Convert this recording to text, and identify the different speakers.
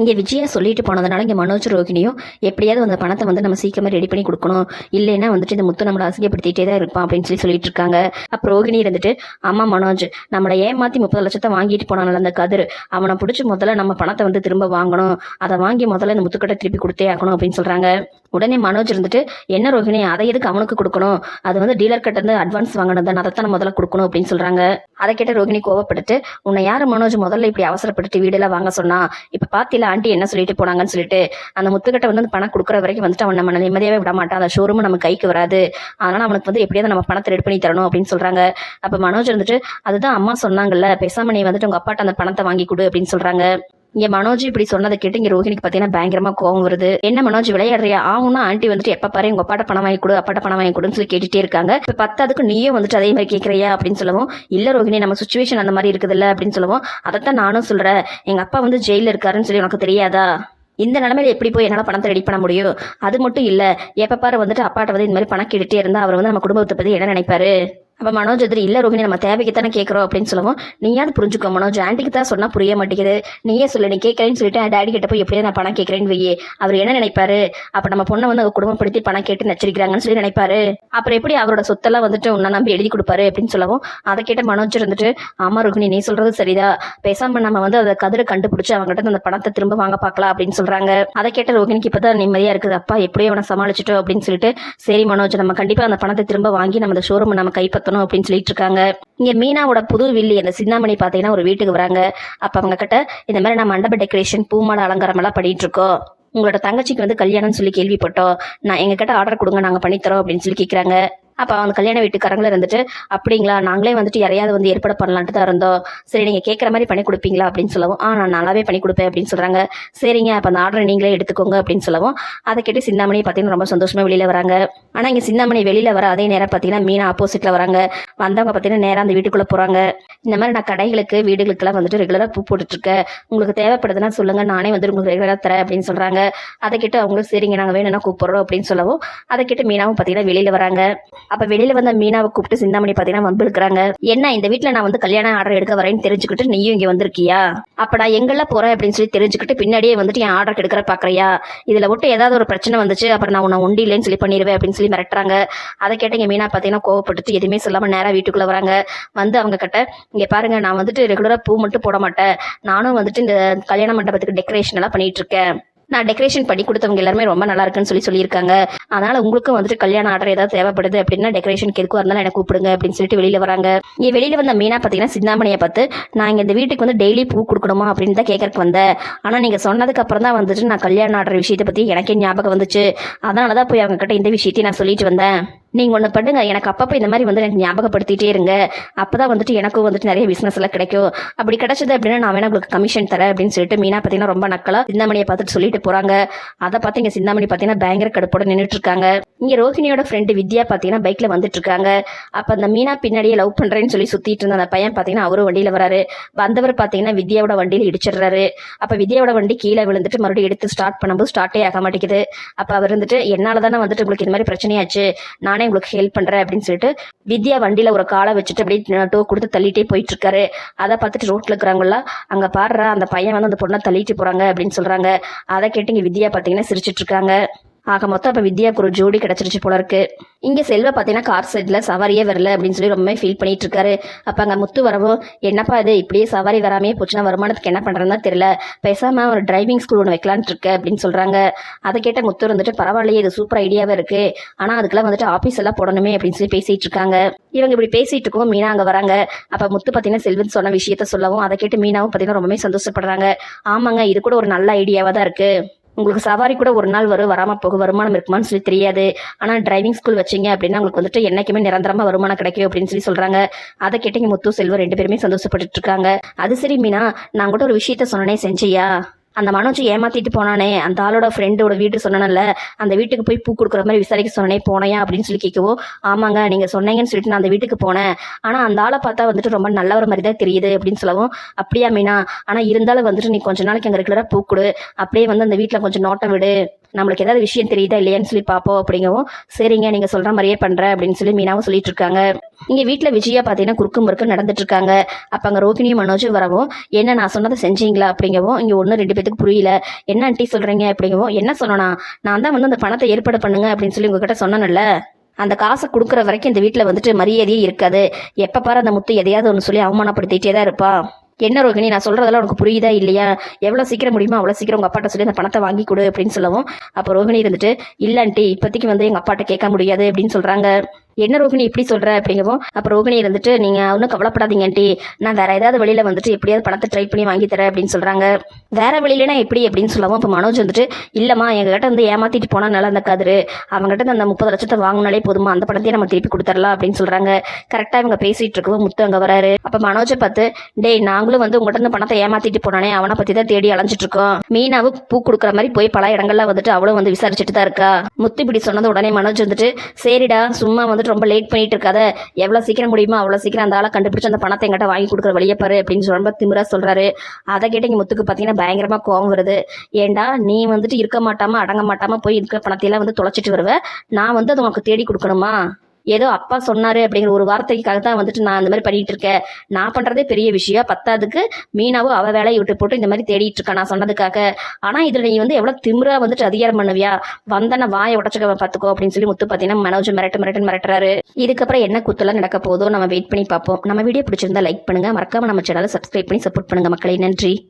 Speaker 1: இங்கே விஜயா சொல்லிட்டு போனதுனால இங்கே மனோஜ் ரோகிணியும் எப்படியாவது அந்த பணத்தை வந்து நம்ம சீக்கிரமாக ரெடி பண்ணி கொடுக்கணும். இல்லைன்னா வந்துட்டு இந்த முத்து நம்மளை அசிங்கப்படுத்திட்டே தான் இருப்பான் அப்படின்னு சொல்லி சொல்லிட்டு இருக்காங்க. அப்போ ரோகிணி இருந்துட்டு ஆமா மனோஜ் நம்மளை ஏமாத்தி முப்பது லட்சத்தை வாங்கிட்டு போனால அந்த கதிர். அவனை பிடிச்சி முதல்ல நம்ம பணத்தை வந்து திரும்ப வாங்கணும். அதை வாங்கி முதல்ல இந்த முத்துக்கிட்ட திருப்பி கொடுத்தே ஆகணும் அப்படின்னு சொல்றாங்க. உடனே மனோஜ் இருந்துட்டு என்ன ரோகிணி அதை எதுக்கு அவனுக்கு கொடுக்கணும்? அது வந்து டீலர் கிட்ட இருந்து அட்வான்ஸ் வாங்கணும் தான் அதைத்தான் முதல்ல கொடுக்கணும் அப்படின்னு சொல்றாங்க. அதை கேட்ட ரோகிணி கோவப்பட்டுட்டு உன்னை யார் மனோஜ் முதல்ல இப்படி அவசரப்பட்டுட்டு வீடெல்லாம் வாங்க சொன்னா? இப்ப பாத்தில ஆண்டி என்ன சொல்லிட்டு போனாங்கன்னு சொல்லிட்டு அந்த முத்துக்கிட்ட வந்து அந்த பணம் கொடுக்குற வரைக்கும் வந்துட்டு அவன் நம்ம நிம்மதியாவே விட மாட்டான். அந்த ஷோரூம் நம்ம கைக்கு வராது. அதனால அவனுக்கு வந்து எப்படியாவது நம்ம பணத்தை ரெடி பண்ணி தரணும் அப்படின்னு சொல்றாங்க. அப்ப மனோஜ் இருந்துட்டு அதுதான் அம்மா சொன்னாங்கல்ல பேசாம நீ வந்துட்டு உங்க அப்பாட்ட அந்த பணத்தை வாங்கி கொடு அப்படின்னு சொல்றாங்க. இங்க மனோஜ் இப்படி சொன்னதை கேட்டு இங்க ரோஹினிக்கு பாத்தீங்கன்னா பயங்கரமா கோவம் வருது. என்ன மனோஜ் விளையாடுறியா? ஆகும்னா ஆண்டி வந்துட்டு எப்ப பாரு உங்க அப்பாட்ட பணம் வாங்கி கொடு அப்பாட்ட பணம் வாங்கி கொடுன்னு சொல்லி கேட்டுட்டே இருக்காங்க. இப்ப பத்தாதுக்கு நீயும் வந்துட்டு அதே மாதிரி கேக்குறியா அப்படின்னு சொல்லவும். இல்ல ரோஹினி நம்ம சுச்சுவேஷன் அந்த மாதிரி இருக்குதுல்ல அப்படின்னு சொல்லவும். அதைத்தான் நானும் சொல்றேன். எங்க அப்பா வந்து ஜெயில இருக்காருன்னு சொல்லி உனக்கு தெரியாதா? இந்த நிலமையில எப்படி போய் என்னால் பணத்தை ரெடி பண்ண முடியும்? அது மட்டும் இல்ல எப்ப பாரு வந்துட்டு அப்பாட்ட வந்து இந்த மாதிரி பணம் கேட்டுட்டே இருந்தா அவர் வந்து நம்ம குடும்பத்தை பத்தி என்ன நினைப்பாரு? அப்போ மனோஜ் எதிரி இல்லை ரோஹிணி நம்ம தேவைக்கு தானே கேட்குறோம் அப்படின்னு சொல்லவும். நீயாவது புரிஞ்சுக்கோ மனோஜ் ஆண்டிக்கு தான் சொன்னால் புரிய மாட்டேங்குது. நீயே சொல்லு நீ கேட்குறேன்னு சொல்லிட்டு டேடி கிட்ட போய் எப்படியா நான் பணம் கேட்குறேன்னு வையே. அவர் என்ன நினைப்பாரு? அப்போ நம்ம பொண்ணை வந்து அவங்க குடும்பப்படுத்தி பணம் கேட்டு நச்சரிக்கிறாங்கன்னு சொல்லி நினைப்பாரு. அப்புறம் எப்படி அவரோட சொத்தெல்லாம் வந்துட்டு உன்னை நம்பி எழுதி கொடுப்பாரு? அப்படின்னு சொல்லவும். அதை கேட்ட மனோஜ் இருந்துட்டு ஆமா ரோஹிணி நீ சொல்றது சரிதா. பேசாம நம்ம வந்து அதை கதிரை கண்டுபிடிச்சு அவங்ககிட்ட இருந்து அந்த பணத்தை திரும்ப வாங்க பார்க்கலாம் அப்படின்னு சொல்றாங்க. அதை கேட்ட ரோஹிணிக்கு இப்பதான் நிம்மதியா இருக்குது. அப்பா எப்படியோ அவனை சமாளிச்சிட்டோம் அப்படின்னு சொல்லிட்டு சரி மனோஜ் நம்ம கண்டிப்பா அந்த பணத்தை திரும்ப வாங்கி நம்ம அந்த ஷோரூம் நம்ம கைப்பற்றணும் அப்படின்னு சொல்லிட்டு இருக்காங்க இங்க மீனாவோட புது வில்லி அந்த சின்னாமணி பாத்தீங்கன்னா ஒரு வீட்டுக்கு வராங்க. அப்ப அவங்க கிட்ட இந்த மாதிரி நான் மண்டப டெக்கரேஷன் பூமாலை அலங்காரம் எல்லாம் பண்ணிட்டு இருக்கோம். உங்களோட தங்கச்சிக்கு வந்து கல்யாணம்னு சொல்லி கேள்விப்பட்டோம். நான் எங்க கிட்ட ஆர்டர் கொடுங்க நாங்க பண்ணித்தரோம் அப்படின்னு சொல்லி கேக்குறாங்க. அப்போ அந்த கல்யாண வீட்டுக்காரங்களும் இருந்துட்டு அப்படிங்களா நாங்களே வந்துட்டு யாரையாவது வந்து ஏற்பாடு பண்ணலான்ட்டு தான் இருந்தோம். சரி நீங்கள் கேட்குற மாதிரி பண்ணி கொடுப்பீங்களா? அப்படின்னு சொல்லவும் ஆ நான் நல்லாவே பண்ணி கொடுப்பேன் அப்படின்னு சொல்கிறாங்க சரிங்க அப்போ அந்த ஆர்டரை நீங்களே எடுத்துக்கோங்க அப்படின்னு சொல்லவும் அதை கேட்டு சிந்தாமணி பார்த்தீங்கன்னா ரொம்ப சந்தோஷமாக வெளியில் வராங்க. ஆனால் இங்கே சிந்தாமணி வெளியில் வர அதே நேரம் பார்த்தீங்கன்னா மீனா ஆப்போசிட்டில் வராங்க. வந்தவங்க பார்த்தீங்கன்னா நேராக அந்த வீட்டுக்குள்ளே போகிறாங்க இந்த மாதிரி நான் கடைகளுக்கு வீடுகளுக்கெல்லாம் வந்துட்டு ரெகுலராக பூ போட்டுட்ருக்கேன். உங்களுக்கு தேவைப்படுதுன்னா சொல்லுங்கள் நானே வந்துட்டு உங்களுக்கு ரெகுலராக தரேன் அப்படின்னு சொல்கிறாங்க அதை கேட்டு அவங்களும் சரிங்க நாங்கள் வேணும்னா கூப்பிட்றோம் அப்படின்னு சொல்லவும் அதை கேட்டு மீனாவும் பார்த்தீங்கன்னா வெளியில் வராங்க. அப்ப வெளியில வந்த மீனாவை கூப்பிட்டு சிந்தாமணி பாத்தீங்கன்னா வம்பிழுக்கிறாங்க என்ன இந்த வீட்டில் நான் வந்து கல்யாண ஆர்டர் எடுக்க வரேன்னு தெரிஞ்சுக்கிட்டு நீயும் இங்க வந்திருக்கியா? அப்ப நான் எங்கெல்லாம் போறேன் அப்படின்னு சொல்லி தெரிஞ்சுக்கிட்டு பின்னாடியே வந்துட்டு என் ஆர்டர் எடுக்கிற பாக்குறியா? இதுல விட்டு ஏதாவது ஒரு பிரச்சனை வந்துச்சு அப்புறம் நான் உன்னை ஒண்டி இல்லைன்னு சொல்லி பண்ணிடுவேன் அப்படின்னு சொல்லி மிரட்டுறாங்க. அதை கேட்டீங்க மீனா பாத்தீங்கன்னா கோவப்பட்டு எதுவுமே சொல்லாம நேராக வீட்டுக்குள்ள வராங்க. வந்து அவங்க கிட்ட இங்க பாருங்க நான் வந்துட்டு ரெகுலரா பூ மட்டும் போட மாட்டேன். நானும் வந்துட்டு இந்த கல்யாண மண்டபத்துக்கு டெக்கரேஷன் எல்லாம் பண்ணிட்டு இருக்கேன். நான் டெக்கரேஷன் பண்ணி கொடுத்தவங்க எல்லாருமே ரொம்ப நல்லா இருக்குன்னு சொல்லி சொல்லியிருக்காங்க. அதனால உங்களுக்கும் வந்துட்டு கல்யாண ஆர்டர் ஏதாவது தேவைப்படுது அப்படின்னா டெக்கரேஷனுக்கு எதுக்கும் இருந்தாலும் எனக்கு கூப்பிடுங்க அப்படின்னு சொல்லிட்டு வெளியில வராங்க. இங்க வெளியில வந்த மீனா பாத்தீங்கன்னா சிந்தாமணியை பார்த்து நான் இங்க இந்த வீட்டுக்கு வந்து டெய்லி பூ கொடுக்கணுமா? அப்படின்னு தான் கேட்கறக்கு வந்தேன். ஆனா நீங்க சொன்னதுக்கு அப்புறம் தான் வந்துட்டு நான் கல்யாண ஆர்டர் விஷயத்தை பத்தி எனக்கே ஞாபகம் வந்துச்சு. அதனாலதான் போய் அவங்க கிட்ட இந்த விஷயத்தையும் நான் சொல்லிட்டு வந்தேன். நீங்க ஒண்ணு பண்ணுங்க. எனக்கு அப்பப்போ இந்த மாதிரி வந்து எனக்கு ஞாபகப்படுத்திட்டே இருங்க. அப்பதான் வந்துட்டு எனக்கும் வந்துட்டு நிறைய பிசினஸ் எல்லாம் கிடைக்கும். அப்படி கிடைச்சது அப்படின்னா நான் வேணா உங்களுக்கு கமிஷன் தரேன் அப்படின்னு சொல்லிட்டு மீனா பாத்தீங்கன்னா ரொம்ப நக்கலா சிந்தாமணியை பார்த்துட்டு சொல்லிட்டு போறாங்க. அதை பார்த்து இங்கே சிந்தாமணி பாத்தீங்கன்னா பயங்கர கடுப்போட நின்றுட்டு இருக்காங்க. இங்கே ரோஹிணியோட ஃப்ரெண்டு வித்யா பார்த்தீங்கன்னா பைக்கில் வந்துட்டுருக்காங்க. அப்போ அந்த மீனா பின்னாடியே லவ் பண்ணுறேன்னு சொல்லி சுற்றிட்டு இருந்த அந்த பையன் பார்த்தீங்கன்னா அவரும் வண்டியில் வராரு. வந்தவர் பார்த்தீங்கன்னா வித்யாவோட வண்டியில் இடிச்சிடுறாரு. அப்போ வித்யாவோட வண்டி கீழே விழுந்துட்டு மறுபடியும் எடுத்து ஸ்டார்ட் பண்ணும்போது ஸ்டார்ட்டே ஆக மாட்டேங்குது. அப்போ அவர் வந்துட்டு என்னால் தானே வந்துட்டு உங்களுக்கு இந்த மாதிரி பிரச்சனையாச்சு. நானே உங்களுக்கு ஹெல்ப் பண்ணுறேன் அப்படின்னு சொல்லிட்டு வித்யா வண்டியில் ஒரு காலை வச்சுட்டு அப்படியே டோ கொடுத்து தள்ளிட்டே போயிட்டு இருக்காரு அதை பார்த்துட்டு ரோட்டில் இருக்கிறாங்களா அங்கே பாடுற அந்த பையன் வந்து அந்த பொண்ணை தள்ளிட்டு போகிறாங்க அப்படின்னு சொல்கிறாங்க அதை கேட்டு இங்கே வித்யா பார்த்தீங்கன்னா சிரிச்சிட்டு இருக்காங்க ஆக மொத்தம் இப்போ வித்யாவுக்கு ஒரு ஜோடி கிடச்சிருச்சு போல இருக்கு. இங்கே செல்வ பார்த்தீங்கன்னா கார் சைடில் சவாரியே வரல அப்படின்னு சொல்லி ரொம்ப ஃபீல் பண்ணிட்டு இருக்காரு. அப்போ அங்கே முத்து வரவும் என்னப்பா இது? இப்படியே சவாரி வராமே போச்சுன்னா வருமானத்துக்கு என்ன பண்ணுறதுன்னு தெரியல. பேசாம ஒரு டிரைவிங் ஸ்கூல் ஒன்று வைக்கலான்ட்டு இருக்க அப்படின்னு சொல்கிறாங்க அதை கேட்ட முத்து வந்துட்டு பரவாயில்லையே இது சூப்பர் ஐடியாவே இருக்கு. ஆனால் அதுக்கெல்லாம் வந்துட்டு ஆஃபீஸ் எல்லாம் போடணுமே அப்படின்னு சொல்லி பேசிட்டு இருக்காங்க. இவங்க இப்படி பேசிட்டு இருக்கோம் மீனா அங்கே வராங்க. அப்போ முத்து பார்த்தீங்கன்னா செல்வன் சொன்ன விஷயத்த சொல்லவும் அதை கேட்டு மீனாவும் பார்த்தீங்கன்னா ரொம்பவே சந்தோஷப்படுறாங்க. ஆமாங்க இது கூட ஒரு நல்ல ஐடியாவாக தான் இருக்குது உங்களுக்கு சவாரி கூட ஒரு நாள் வரும் வராம போக வருமானம் இருக்குமான்னு சொல்லி தெரியாது. ஆனால் டிரைவிங் ஸ்கூல் வச்சீங்க அப்படின்னா உங்களுக்கு வந்துட்டு என்னைக்குமே நிரந்தரமா வருமானம் கிடைக்கும் அப்படின்னு சொல்லி சொல்றாங்க. அதை கேட்டீங்க முத்து செல்வம் ரெண்டு பேருமே சந்தோஷப்பட்டுட்டு இருக்காங்க. அது சரி மீனா நான் கூட ஒரு விஷயத்த சொன்னனே செஞ்சியா? அந்த மனோஜ் ஏமாத்திட்டு போனானே அந்த ஆளோட ஃப்ரெண்டோட வீட்டு சொன்னனல்ல அந்த வீட்டுக்கு போய் பூ கொடுக்குற மாதிரி விசாரிக்க சொன்னனே போனையா அப்படின்னு சொல்லி கேட்கவோ ஆமாங்க நீங்க சொன்னீங்கன்னு சொல்லிட்டு நான் அந்த வீட்டுக்கு போனேன். ஆனா அந்த ஆளை பார்த்தா வந்துட்டு ரொம்ப நல்லவர் மாதிரி தான் தெரியுது அப்படின்னு சொல்லவும் அப்படியா மீனா ஆனா இருந்தாலும் வந்துட்டு நீ கொஞ்ச நாளைக்கு அங்கே ரெகுலராக பூ கொடு. அப்படியே வந்து அந்த வீட்டில் கொஞ்சம் நோட்டம் விடு. நம்மளுக்கு ஏதாவது விஷயம் தெரியுதா இல்லையான்னு சொல்லி பார்ப்போம். அப்படிங்கவும் சரிங்க நீங்க சொல்ற மாதிரியே பண்றேன் அப்படின்னு சொல்லி மீனாவும் சொல்லிட்டு இருக்காங்க. இங்கே வீட்டில் விஜயா பார்த்தீங்கன்னா குறுக்கு முறுக்கு நடந்துட்டு இருக்காங்க அப்போ அங்கே ரோகிணியும் மனோஜும் வரவும் என்ன நான் சொன்னதை செஞ்சீங்களா? அப்படிங்கவும் இங்கே ஒன்றும் ரெண்டு பேத்துக்கு புரியல. என்ன ஆண்டி சொல்கிறீங்க அப்படிங்கவும் என்ன சொல்லணும் நான் தான் வந்து அந்த பணத்தை ஏற்பாடு பண்ணுங்க அப்படின்னு சொல்லி உங்ககிட்ட சொன்னேன்ல. அந்த காசை கொடுக்குற வரைக்கும் இந்த வீட்டில் வந்துட்டு மரியாதையே இருக்காது. எப்போ பாரு அந்த முத்து எதையாவது ஒன்று சொல்லி அவமானப்படுத்திட்டே தான் இருப்பா. என்ன ரோகிணி நான் சொல்கிறதெல்லாம் உனக்கு புரியுதா இல்லையா? எவ்வளோ சீக்கிரம் முடியுமோ அவ்வளோ சீக்கிரம் உங்கள் அப்பாட்ட சொல்லி அந்த பணத்தை வாங்கி கொடு அப்படின்னு சொல்லவும் அப்போ ரோகிணி இருந்துட்டு இல்லன்ட்டு இப்போதைக்கு வந்து எங்கள் அப்பாட்ட கேட்க முடியாது அப்படின்னு சொல்கிறாங்க என்ன ரோகிணி இப்படி சொல்ற அப்படிங்கவும் அப்போ ரோகிணி இருந்துட்டு நீங்கள் ஒன்றும் கவலைப்படாதீங்க ஆண்டி. நான் வேற ஏதாவது வழியில வந்துட்டு எப்படியாவது பணத்தை ட்ரை பண்ணி வாங்கி தரேன் அப்படின்னு சொல்கிறாங்க வேற வழியிலனா எப்படி? அப்படின்னு சொல்லவும் அப்போ மனோஜ் வந்துட்டு இல்லைம்மா எங்ககிட்ட வந்து ஏமாத்திட்டு போனால் நல்லா அந்த கதிரு. அவங்ககிட்ட அந்த முப்பது லட்சத்தை வாங்கினாலே போதுமா அந்த பணத்தையே நம்ம திருப்பி கொடுத்துடலாம் அப்படின்னு சொல்றாங்க. கரெக்டாக இவங்க பேசிட்டு இருக்கவும் முத்து அங்கே வராரு. அப்போ மனோஜை பார்த்து டேய் நாங்களும் வந்து உங்கள்கிட்ட இந்த பணத்தை ஏமாத்திட்டு போனானே அவனை பற்றி தான் தேடி அலைஞ்சிட்டு இருக்கோம். மீனாவும் பூ கொடுக்குற மாதிரி போய் பல இடங்கள்ல வந்துட்டு அவளும் வந்து விசாரிச்சுட்டு தான் இருக்கா? முத்து இப்படி சொன்னது உடனே மனோஜ் வந்துட்டு சரிடா சும்மா வந்துட்டு ரொம்ப லேட் பண்ணிட்டு இருக்காத எவ்வளோ சீக்கிரம் முடியுமோ அவ்வளோ சீக்கிரம் அந்த ஆளை கண்டுபிடிச்சு அந்த பணத்தை எங்கிட்ட வாங்கி கொடுக்குற வழியை பாரு அப்படின்னு ரொம்ப திமிரா சொல்கிறாரு அதை கேட்டு இங்கே முத்துக்கு பார்த்தீங்கன்னா பயங்கரமாக கோவம் வருது. ஏண்டா நீ வந்துட்டு இருக்க மாட்டாமல் அடங்க மாட்டாமல் போய் இருக்கிற பணத்தையெல்லாம் வந்து தொலைச்சிட்டு வருவ? நான் வந்து அதை உனக்கு தேடி கொடுக்கணுமா? ஏதோ அப்பா சொன்னாரு அப்படிங்கிற ஒரு வார்த்தைக்காக தான் வந்துட்டு நான் இந்த மாதிரி பண்ணிட்டு இருக்கேன். நான் பண்றதே பெரிய விஷயம். பத்தாதுக்கு மீனாவும் அவ வேலையை விட்டு போட்டு இந்த மாதிரி தேடிட்டு இருக்கா. நான் சொன்னதுக்காக. ஆனா இதுல நீ வந்து எவ்வளவு திமிரா வந்துட்டு அதிகாரம் பண்ணுவியா? வந்தன வாயை உடச்சுக்க பாத்துக்கோ அப்படின்னு சொல்லி முத்து பாத்தீங்கன்னா மனோஜ் மிரட்டு மிரட்டு மிரட்டுறாரு. இதுக்கப்புறம் என்ன குத்தலாம் நடக்க போதோ நம்ம வெயிட் பண்ணி பார்ப்போம். நம்ம வீடியோ பிடிச்சிருந்தா லைக் பண்ணுங்க. மறக்காம நம்ம சேனலை சப்ஸ்கிரைப் பண்ணி சப்போர்ட் பண்ணுங்க மக்களை. நன்றி.